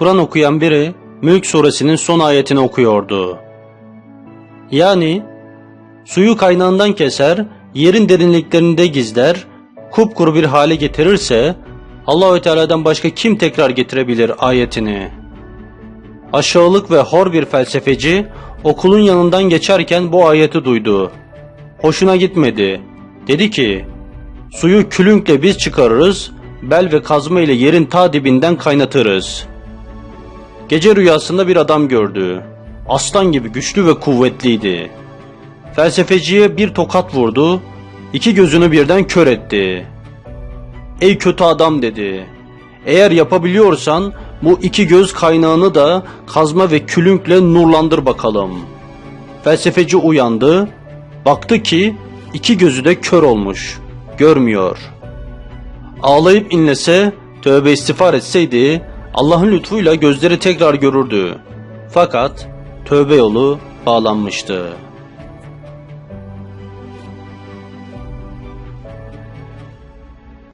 Kur'an okuyan biri Mülk suresinin son ayetini okuyordu. Yani suyu kaynağından keser, yerin derinliklerinde gizler, kupkuru bir hale getirirse Allahü Teala'dan başka kim tekrar getirebilir ayetini? Aşağılık ve hor bir felsefeci okulun yanından geçerken bu ayeti duydu. Hoşuna gitmedi. Dedi ki, suyu külünkle biz çıkarırız, bel ve kazma ile yerin ta dibinden kaynatırız. Gece rüyasında bir adam gördü. Aslan gibi güçlü ve kuvvetliydi. Felsefeciye bir tokat vurdu, iki gözünü birden kör etti. Ey kötü adam dedi. Eğer yapabiliyorsan bu iki göz kaynağını da kazma ve külünkle nurlandır bakalım. Felsefeci uyandı, baktı ki iki gözü de kör olmuş, görmüyor. Ağlayıp inlese, tövbe istiğfar etseydi Allah'ın lütfuyla gözleri tekrar görürdü. Fakat tövbe yolu bağlanmıştı.